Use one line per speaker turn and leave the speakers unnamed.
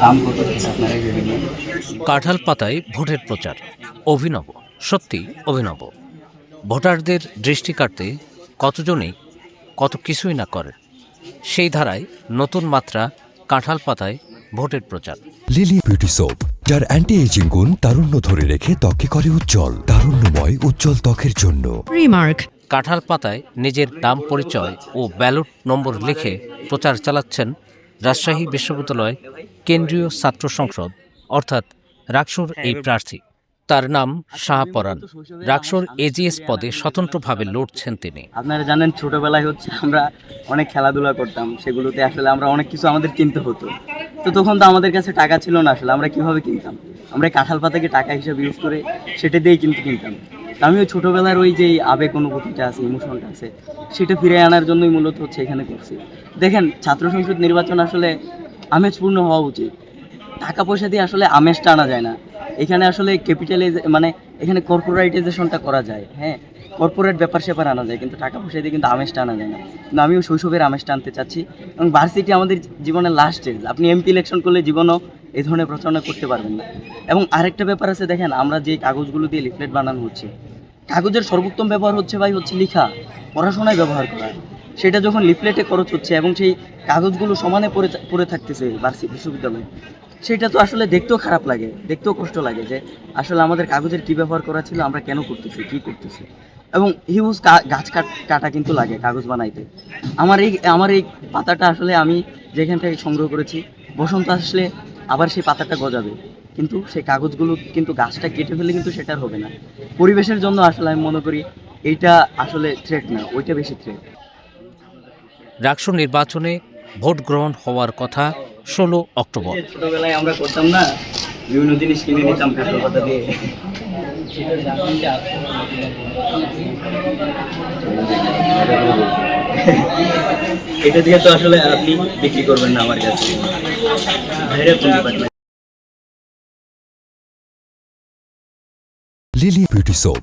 দাম কত সেটা ভেবে নিন
কাঁঠাল পাতায় ভোটের প্রচার অভিনব সত্যি অভিনব। ভোটারদের দৃষ্টি কাটতে কতজনই কত কিছুই না করে সেই ধারায় নতুন মাত্রা কাঁঠাল পাতায় ভোটের প্রচার।
লিলি বিউটি সোপ যার অ্যান্টি এজিং গুণ তারুণ্য ধরে রেখে ত্বকে করে উজ্জ্বল তারুণ্যময় উজ্জ্বল ত্বকের জন্য।
Remark.
কাঁঠাল পাতায় নিজের নাম পরিচয় ও ব্যালট নম্বর লিখে প্রচার চালাচ্ছেন রাজশাহী বিশ্ববিদ্যালয় কেন্দ্রীয় ছাত্র সংসদ অর্থাৎ রাকসুর এই প্রার্থী। তার নাম শাহপরান রাকসুর এজিএস পদে স্বতন্ত্রভাবে লড়ছেন তিনি।
আপনারা জানেন ছোটবেলায় হচ্ছে আমরা অনেক খেলাধুলা করতাম। সেগুলোতে আসলে আমরা অনেক কিছু আমাদের কিনতে হতো। তো তখন তো আমাদের কাছে টাকা ছিল না আসলে আমরা কীভাবে কিনতাম? আমরা কাঁঠাল পাতাকে টাকা হিসেবে ইউজ করে সেটা দিয়েই কিন্তু কিনতাম। তো আমি ওই ছোটোবেলার ওই যে আবেগ অনুভূতিটা আছে ইমোশনটা আছে সেটা ফিরে আনার জন্যই মূলত হচ্ছে এখানে করছি। দেখেন ছাত্র সংসদ নির্বাচন আসলে আমেজপূর্ণ হওয়া উচিত। টাকা পয়সা দিয়ে আসলে আমেজটা আনা যায় না। এখানে আসলে ক্যাপিটালাইজ মানে এখানে কর্পোরাইটাইজেশনটা করা যায় হ্যাঁ? কর্পোরেট ব্যাপার স্যাপার আনা যায়, কিন্তু টাকা পয়সা দিয়ে কিন্তু আমেজটা আনা যায় না। কিন্তু আমিও শৈশবের আমেজটা আনতে চাচ্ছি। এবং ভার্সিটি আমাদের জীবনের লাস্ট স্টেজ আপনি এমপি ইলেকশন করলে জীবনও এই ধরনের প্রচারণা করতে পারবেন না। এবং আরেকটা ব্যাপার আছে, দেখেন, আমরা যে কাগজগুলো দিয়ে লিফলেট বানানো হচ্ছে, কাগজের সর্বোত্তম ব্যবহার হচ্ছে ভাই হচ্ছে লিখা, পড়াশোনায় ব্যবহার করা। সেটা যখন লিফলেটে খরচ হচ্ছে এবং সেই কাগজগুলো সমানে পড়ে পড়ে থাকতেছে বার্ষিক বিশ্ববিদ্যালয়ে, সেটা তো আসলে দেখতেও খারাপ লাগে, দেখতেও কষ্ট লাগে যে আসলে আমাদের কাগজের কী ব্যবহার করা ছিল, আমরা কেন করতেছি, কী করতেছি। এবং হিউজ গাছ কাট কিন্তু লাগে কাগজ বানাইতে। আমার এই আমার এই পাতাটা আসলে আমি যেখান থেকে সংগ্রহ করেছি, বসন্ত আসলে আবার সেই পাতাটা গজাবে। কিন্তু সেই কাগজগুলো কিন্তু গাছটা কেটে ফেলে কিন্তু সেটার হবে না। পরিবেশের জন্য আসলে আমি মনে করি, এইটা আসলে থ্রেট না, ওইটা বেশি থ্রেট
রাকসু নির্বাচনে ভোট গ্রহণ হওয়ার কথা ষোলো অক্টোবর।
ছোটবেলায় আমরা করতাম না বিভিন্ন জিনিস কিনে নিতাম কাঁঠাল পাতা দিয়ে। এটা দিয়ে তো আসলে আপনি বিক্রি করবেন না আমার কাছে?
Lily beauty soap